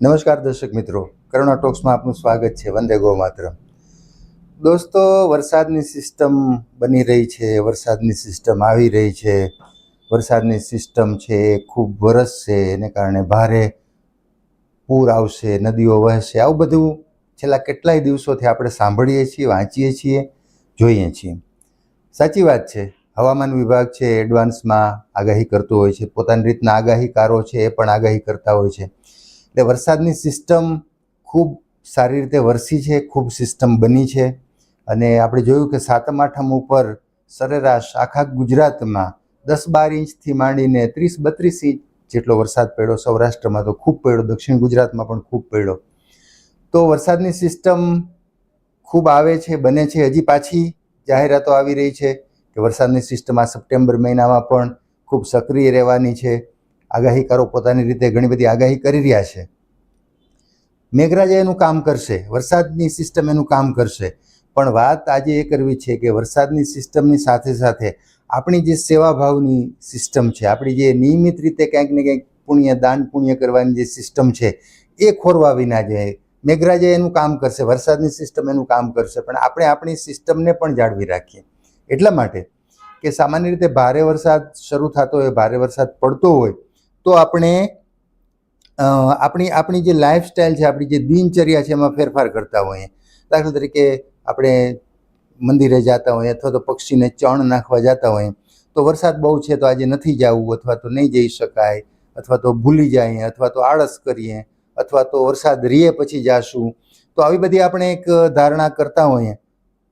નમસ્કાર દર્શક મિત્રો. કરુણા ટોક્સમાં આપનું સ્વાગત છે. વંદે ગો માત્ર દોસ્તો, વરસાદની સિસ્ટમ બની રહી છે. વરસાદની સિસ્ટમ આવી રહી છે. વરસાદની સિસ્ટમ છે એ ખૂબ વરસશે. એને કારણે ભારે પૂર આવશે, નદીઓ વહેશે. આવું બધું છેલ્લા કેટલાય દિવસોથી આપણે સાંભળીએ છીએ, વાંચીએ છીએ, જોઈએ છીએ. સાચી વાત છે. હવામાન વિભાગ છે એડવાન્સમાં આગાહી કરતો હોય છે. પોતાની રીતના આગાહીકારો છે એ પણ આગાહી કરતા હોય છે. એટલે વરસાદની સિસ્ટમ ખૂબ સારી રીતે વરસી છે, ખૂબ સિસ્ટમ બની છે. અને આપણે જોયું કે સાતમ, આઠમ ઉપર સરેરાશ આખા ગુજરાતમાં દસ બાર ઇંચથી માંડીને ત્રીસ, બત્રીસ ઇંચ જેટલો વરસાદ પડ્યો. સૌરાષ્ટ્રમાં તો ખૂબ પડ્યો, દક્ષિણ ગુજરાતમાં પણ ખૂબ પડ્યો. તો વરસાદની સિસ્ટમ ખૂબ આવે છે, બને છે. હજી પાછી જાહેરાતો આવી રહી છે કે વરસાદની સિસ્ટમ આ સપ્ટેમ્બર મહિનામાં પણ ખૂબ સક્રિય રહેવાની છે. આગાહીકારો પોતાની રીતે ઘણી બધી આગાહી કરી રહ્યા છે. મેઘરાજા એનું કામ કરશે, વરસાદની સિસ્ટમ એનું કામ કરશે. પણ વાત આજે એ કરવી છે કે વરસાદની સિસ્ટમની સાથે સાથે આપણી જે સેવાભાવની સિસ્ટમ છે, આપણી જે નિયમિત રીતે ક્યાંક ને ક્યાંક પુણ્ય, દાન પુણ્ય કરવાની જે સિસ્ટમ છે, એ ખોરવા વિના જાય મેઘરાજા એનું કામ કરશે, વરસાદની સિસ્ટમ એનું કામ કરશે. પણ આપણે આપણી સિસ્ટમને પણ જાળવી રાખીએ. એટલા માટે કે સામાન્ય રીતે ભારે વરસાદ શરૂ થતો હોય, ભારે વરસાદ પડતો હોય તો આપણે આપણી આપણી જે લાઈફસ્ટાઈલ છે, આપણી જે દિનચર્યા છે, એમાં ફેરફાર કરતા હોઈએ. દાખલા તરીકે આપણે મંદિરે જતા હોઈએ અથવા તો પક્ષીને ચણ નાખવા જતા હોઈએ, તો વરસાદ બહુ છે, તો આજે નથી જવું અથવા તો નહીં જઈ શકાય, અથવા તો ભૂલી જઈએ, અથવા તો આળસ કરીએ, અથવા તો વરસાદ રીએ પછી જાશું. તો આવી બધી આપણે એક ધારણા કરતા હોઈએ.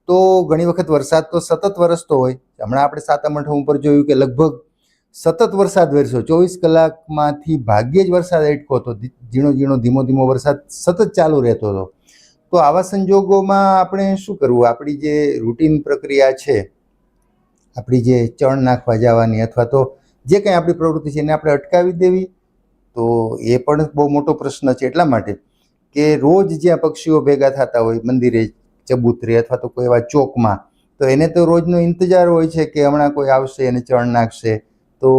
તો ઘણી વખત વરસાદ તો સતત વરસતો હોય. હમણાં આપણે સાતમ આઠમ ઉપર જોયું કે લગભગ સતત વરસાદ વરસ્યો. ચોવીસ કલાકમાંથી ભાગ્યે જ વરસાદ અટકો હતો. ઝીણો ઝીણો, ધીમો ધીમો વરસાદ સતત ચાલુ રહેતો હતો. તો આવા સંજોગોમાં આપણે શું કરવું? આપણી જે રૂટીન પ્રક્રિયા છે, આપણી જે ચણ નાખવા જવાની અથવા તો જે કંઈ આપણી પ્રવૃત્તિ છે એને આપણે અટકાવી દેવી, તો એ પણ બહુ મોટો પ્રશ્ન છે. એટલા માટે કે રોજ જ્યાં પક્ષીઓ ભેગા થતા હોય, મંદિરે, ચબૂતરે અથવા તો કોઈ એવા ચોકમાં, તો એને તો રોજનો ઇંતજાર હોય છે કે હમણાં કોઈ આવશે, એને ચણ નાખશે તો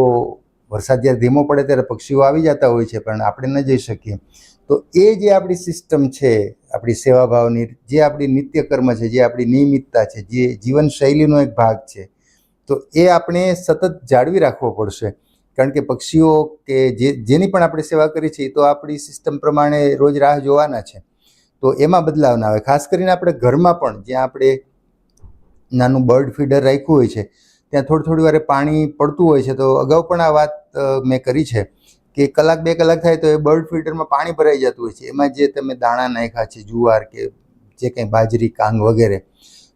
વરસાદ જ્યારે ધીમો પડે ત્યારે પક્ષીઓ આવી જતા હોય છે, પણ આપણે ન જઈ શકીએ. તો એ જે આપણી સિસ્ટમ છે, આપણી સેવાભાવની, જે આપણી નિત્યકર્મ છે, જે આપણી નિયમિતતા છે, જે જીવનશૈલીનો એક ભાગ છે, તો એ આપણે સતત જાળવી રાખવો પડશે. કારણ કે પક્ષીઓ કે જે, જેની પણ આપણે સેવા કરી છે તો આપણી સિસ્ટમ પ્રમાણે રોજ રાહ જોવાના છે. તો એમાં બદલાવ ના આવે. ખાસ કરીને આપણે ઘરમાં પણ જ્યાં આપણે નાનું બર્ડ ફીડર રાખ્યું હોય છે ત્યાં થોડી થોડી વારે પાણી પડતું હોય છે, તો અગાઉ પણ આ વાત મેં કરી છે કે કલાક બે કલાક થાય તો એ બર્ડ ફીડરમાં પાણી ભરાઈ જતું હોય છે. એમાં જે તમે દાણા નાખ્યા છે, જુવાર કે જે કંઈ બાજરી, કાંગ વગેરે,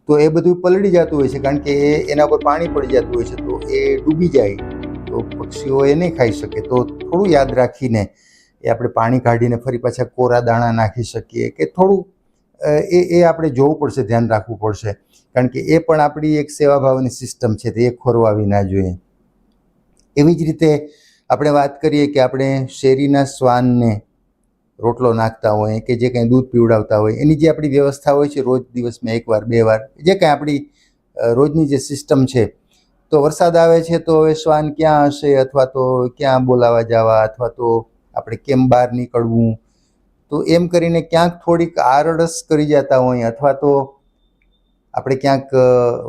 તો એ બધું પલળી જતું હોય છે, કારણ કે એ એના પર પાણી પડી જતું હોય છે, તો એ ડૂબી જાય. તો પક્ષીઓ એ નહીં ખાઈ શકે. તો થોડું યાદ રાખીને એ આપણે પાણી કાઢીને ફરી પાછા કોરા દાણા નાખી શકીએ કે થોડું એ એ આપણે જોવું પડશે, ધ્યાન રાખવું પડશે. કારણ કે એ પણ આપણી એક સેવાભાવની સિસ્ટમ છે તે એ ખોરવાવી ના જોઈએ. એવી જ રીતે આપણે વાત કરીએ કે આપણે શેરીના શ્વાનને રોટલો નાખતા હોય કે જે કંઈ દૂધ પીવડાવતા હોય, એની જે આપણી વ્યવસ્થા હોય છે રોજ દિવસમાં એકવાર બે વાર, જે કંઈ આપણી રોજની જે સિસ્ટમ છે, તો વરસાદ આવે છે તો હવે શ્વાન ક્યાં હશે? અથવા તો ક્યાં બોલાવા જવા? અથવા તો આપણે કેમ બહાર નીકળવું? તો એમ કરીને ક્યાંક થોડીક આરડસ કરી જતા હોય અથવા તો આપણે ક્યાંક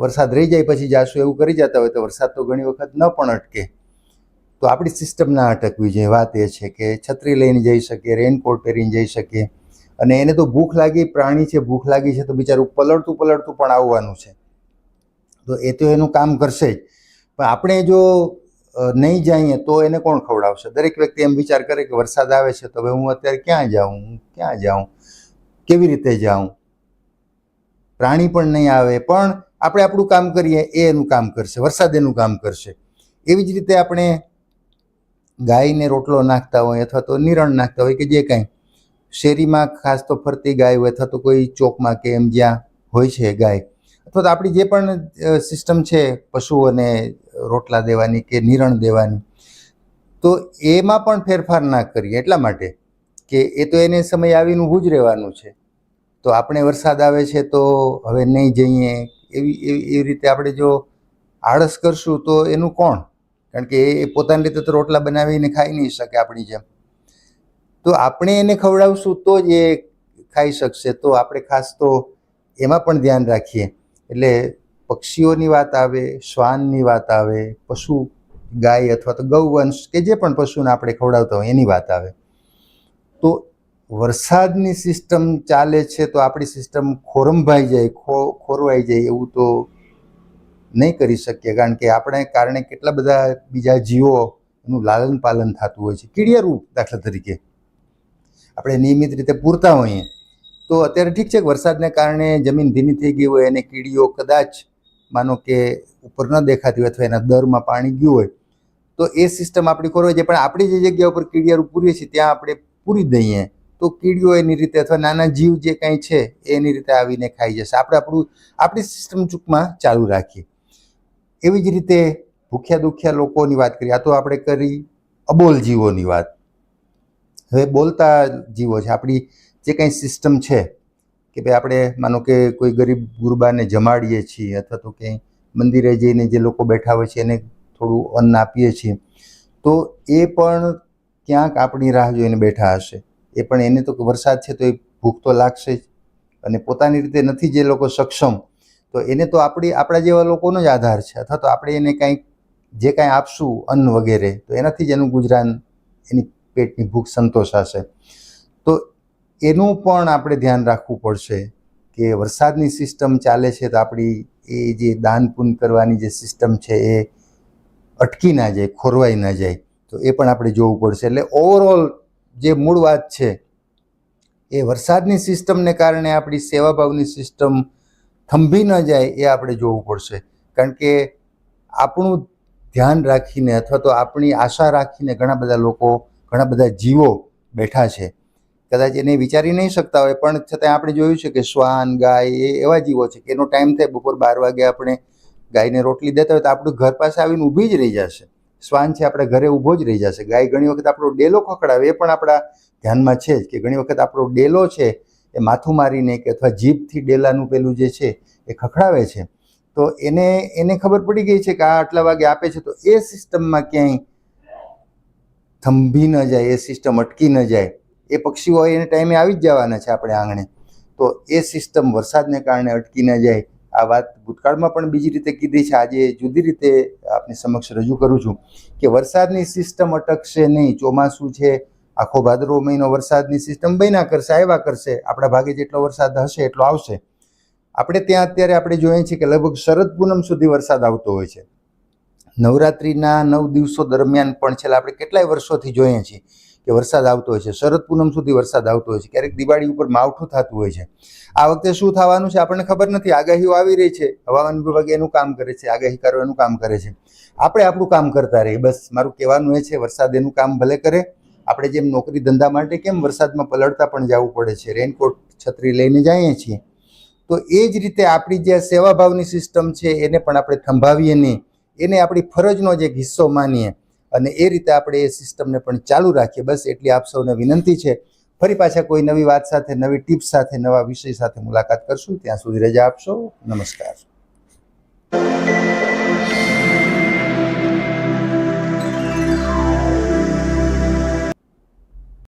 વરસાદ રહી જાય પછી જાશું એવું કરી જતા હોય તો વરસાદ તો ઘણી વખત ન પણ અટકે. તો આપણી સિસ્ટમ ના અટકવી જોઈએ. વાત એ છે કે છત્રી લઈને જઈ શકીએ રેનકોટ પહેરીને જઈ શકીએ. અને એને તો ભૂખ લાગી, પ્રાણી છે, ભૂખ લાગી છે તો બિચારું પલળતું પલળતું પણ આવવાનું છે. તો એ તો એનું કામ કરશે જ. પણ આપણે જો નહીં જઈએ તો એને કોણ ખવડાવશે? દરેક વ્યક્તિ એમ વિચાર કરે કે વરસાદ આવે છે તો હવે હું અત્યારે ક્યાં જાઉં? હું ક્યાં જાઉં? કેવી રીતે જાઉં? પ્રાણી પણ નહીં આવે, પણ આપણે આપણું કામ કરીએ, એ એનું કામ કરશે, વરસાદ એનું કામ કરશે. એવી જ રીતે આપણે ગાયને રોટલો નાખતા હોય અથવા તો નિરણ નાખતા હોય કે જે કાંઈ, શેરીમાં ખાસ તો ફરતી ગાય હોય અથવા તો કોઈ ચોકમાં કે એમ જ્યાં હોય છે ગાય, અથવા તો આપણી જે પણ સિસ્ટમ છે પશુઓને રોટલા દેવાની કે નિરણ દેવાની. તો એમાં પણ ફેરફાર ના કરીએ. એટલા માટે કે એ તો એને સમય આવીને ઊભું જ રહેવાનું છે. તો આપણે વરસાદ આવે છે તો હવે નહીં જઈએ. એવી એવી એવી રીતે આપણે જો આળસ કરશું તો એનું કોણ? કારણ કે એ પોતાની રીતે તો રોટલા બનાવીને ખાઈ નહીં શકે આપણી જેમ. તો આપણે એને ખવડાવશું તો જ એ ખાઈ શકશે. તો આપણે ખાસ તો એમાં પણ ધ્યાન રાખીએ. એટલે પક્ષીઓની વાત આવે, શ્વાનની વાત આવે, પશુ ગાય અથવા તો ગૌવંશ કે જે પણ પશુને આપણે ખવડાવતા હોય એની વાત આવે. તો વરસાદની સિસ્ટમ ચાલે છે તો આપણી સિસ્ટમ ખોરંભાઈ જાય, ખો, ખોરવાઈ જાય એવું તો નહીં કરી શકીએ. કારણ કે આપણે કારણે કેટલા બધા બીજા જીવો એનું લાલન પાલન થતું હોય છે. કીડિયારું દાખલા તરીકે આપણે નિયમિત રીતે પૂરતા હોઈએ. તો અત્યારે ઠીક છે વરસાદને કારણે જમીન ભીની થઈ ગઈ હોય અને કીડીઓ કદાચ માનો કે ઉપર ન દેખાતી હોય અથવા એના દરમાં પાણી ગયું હોય, તો એ સિસ્ટમ આપણી ખોરવાઈ જાય. પણ આપણી જે જગ્યા ઉપર કીડિયારું પૂરીએ છીએ, ત્યાં આપણે પૂરી દઈએ. તો કીડીઓ એની રીતે અથવા નાના જીવ જે કાંઈ છે એની રીતે આવીને ખાઈ જશે. આપણે આપણું, આપણી સિસ્ટમ ચૂકમાં ચાલુ રાખીએ. એવી જ રીતે ભૂખ્યા દુખ્યા લોકોની વાત કરીએ. આ તો આપણે કરી અબોલ જીવોની વાત. હવે બોલતા જીવો છે. આપણી જે કંઈ સિસ્ટમ છે કે ભાઈ આપણે માનો કે કોઈ ગરીબ ગુરબાને જમાડીએ છીએ અથવા તો ક્યાંય મંદિરે જઈને જે લોકો બેઠા હોય છે એને થોડું અન્ન આપીએ છીએ, તો એ પણ ક્યાંક આપણી રાહ જોઈને બેઠા હશે. એ પણ એને તો વરસાદ છે તો એ ભૂખ તો લાગશે જ. અને પોતાની રીતે નથી જે લોકો સક્ષમ, તો એને તો આપણી, આપણા જેવા લોકોનો જ આધાર છે. અથવા તો આપણે એને કાંઈક, જે કાંઈ આપશું, અન્ન વગેરે, તો એનાથી જ એનું ગુજરાન, એની પેટની ભૂખ સંતોષાશે. તો એનું પણ આપણે ધ્યાન રાખવું પડશે કે વરસાદની સિસ્ટમ ચાલે છે તો આપણી એ જે દાન પૂન કરવાની જે સિસ્ટમ છે એ અટકી ના જાય, ખોરવાઈ ના જાય. તો એ પણ આપણે જોવું પડશે. એટલે ઓવરઓલ જે મૂળ વાત છે, એ વરસાદની સિસ્ટમને કારણે આપણી સેવાભાવની સિસ્ટમ થંભી ન જાય એ આપણે જોવું પડશે. કારણ કે આપણું ધ્યાન રાખીને અથવા તો આપણી આશા રાખીને ઘણા બધા લોકો, ઘણા બધા જીવો બેઠા છે. કદાચ એને વિચારી નહીં શકતા હોય, પણ છતાં આપણે જોયું છે કે શ્વાન, ગાય, એ એવા જીવો છે કે એનો ટાઈમ થાય, બપોર બાર વાગે આપણે ગાયને રોટલી દેતા હોય તો આપણું ઘર પાસે આવીને ઊભી જ રહી જશે. શ્વાન છે, આપણે ઘરે ઊભો જ રહી જશે. ગાય ઘણી વખત આપણો ડેલો ખખડાવે, એ પણ આપણા ધ્યાનમાં છે જ કે ઘણી વખત આપણો ડેલો છે એ માથું મારીને કે અથવા જીભથી ડેલાનું પેલું જે છે એ ખખડાવે છે. તો એને એને ખબર પડી ગઈ છે કે આ આટલા વાગે આપે છે, તો એ સિસ્ટમમાં ક્યાંય થંભી ન જાય, એ સિસ્ટમ અટકી ન જાય. એ પક્ષીઓ એને ટાઈમે આવી જ જવાના છે આપણે આંગણે. તો એ સિસ્ટમ વરસાદને કારણે અટકી ન જાય. આ વાત ભૂતકાળમાં પણ બીજી રીતે કીધી છે. આજે જુદી રીતે આપની સમક્ષ રજૂ કરું છું કે વરસાદની સિસ્ટમ અટકશે નહીં, ચોમાસું છે, આખો ભાદરવો મહિનો વરસાદની સિસ્ટમ બન્યા કરશે, આવ્યા કરશે. આપણા ભાગે જેટલો વરસાદ હશે, એટલો આવશે. આપણે ત્યાં અત્યારે આપણે જોઈએ છીએ કે લગભગ શરદ પૂનમ સુધી વરસાદ આવતો હોય છે. નવરાત્રિના નવ દિવસો દરમિયાન પણ છેલ્લા આપણે કેટલાય વર્ષોથી જોઈએ છીએ. કે વરસાદ આવતો હોય છે, શરદ પૂનમ સુધી વરસાદ આવતો હોય છે, ક્યારેક દિવાળી ઉપર માવઠું થતું હોય છે. આ વખતે શું થવાનું છે આપણને ખબર નથી, આગાહીઓ આવી રહી છે, હવામાન વિભાગ એનું કામ કરે છે, આગાહીકારો એનું કામ કરે છે. આપણે આપણું કામ કરતા રહીએ, બસ મારું કહેવાનું એ છે, વરસાદ એનું કામ ભલે કરે, આપણે જેમ નોકરી ધંધા માટે કેમ વરસાદમાં પલળતા પણ જવું પડે છે, રેનકોટ છત્રી લઈને જઈએ છીએ, તો એ જ રીતે આપણી જે સેવાભાવની સિસ્ટમ છે, એને પણ આપણે થંભાવીએ નહીં. એને આપણી ફરજનો જ એક હિસ્સો માનીએ. અને એ રીતે આપણે એ સિસ્ટમને પણ ચાલુ રાખીએ. બસ એટલી આપ સૌને વિનંતી છે, ફરી પાછા કોઈ નવી વાત સાથે, નવી ટિપ્સ સાથે, નવા વિષય સાથે મુલાકાત કરશું. ત્યાં સુધી રજા આપશો. નમસ્કાર.